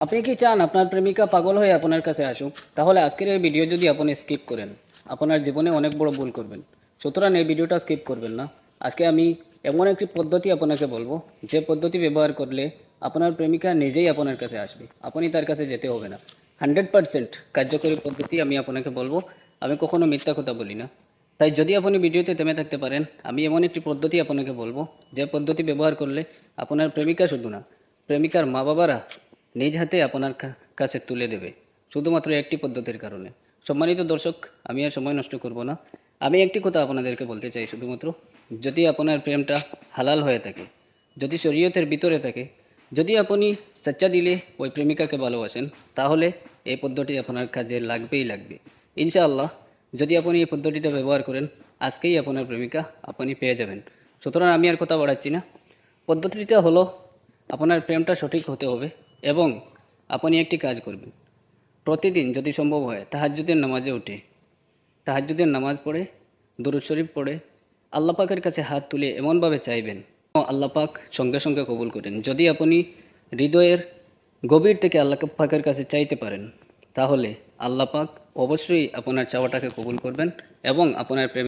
আপনি কি চান আপনার প্রেমিকা পাগল হয়ে আপনার কাছে আসুক? তাহলে আজকের এই ভিডিও যদি আপনি স্কিপ করেন, আপনার জীবনে অনেক বড় ভুল করবেন। সুতরাং এই ভিডিওটা স্কিপ করবেন না। আজকে আমি এমন একটি পদ্ধতি আপনাকে বলব, যে পদ্ধতি ব্যবহার করলে আপনার প্রেমিকা নিজেই আপনার কাছে আসবে। আপনি তার কাছে যেতে হবে না। হান্ড্রেড পারসেন্ট কার্যকরী পদ্ধতি আমি আপনাকে বলব। আমি কখনো মিথ্যা কথা বলি না। তাই যদি আপনি ভিডিওতে থেমে থাকতে পারেন, আমি এমন একটি পদ্ধতি আপনাকে বলব, যে পদ্ধতি ব্যবহার করলে আপনার প্রেমিকা শুধু না, প্রেমিকার মা বাবারা নিজ হাতে আপনার কাছে তুলে দেবে, শুধুমাত্র একটি পদ্ধতির কারণে। সম্মানিত দর্শক, আমি আর সময় নষ্ট করব না। আমি একটি কথা আপনাদেরকে বলতে চাই শুধুমাত্র, যদি আপনার প্রেমটা হালাল হয়ে থাকে, যদি শরীয়তের ভিতরে থাকে, যদি আপনি সচ্চা দিলে ওই প্রেমিকাকে ভালোবাসেন, তাহলে এই পদ্ধতি আপনার কাজে লাগবেই লাগবে। ইনশাআল্লাহ, যদি আপনি এই পদ্ধতিটা ব্যবহার করেন, আজকেই আপনার প্রেমিকা আপনি পেয়ে যাবেন। সুতরাং আমি আর কথা বাড়াচ্ছি না। পদ্ধতিটা হলো, আপনার প্রেমটা সঠিক হতে হবে এবং আপনি একটি কাজ করবেন। প্রতিদিন যদি সম্ভব হয়, তাহাজ্জুদের নামাজে উঠে। তাহাজ্জুদের নামাজ পড়ে, দুরুদ শরীফ পড়ে, আল্লাহ পাকের কাছে হাত তুলে এমনভাবে চাইবেন আল্লাহ পাক সঙ্গে সঙ্গে কবুল করেন। যদি আপনি হৃদয়ের গভীর থেকে আল্লাহ পাকের কাছে চাইতে পারেন, তাহলে আল্লাহ পাক অবশ্যই আপনার চাওয়াটাকে কবুল করবেন এবং আপনার প্রেম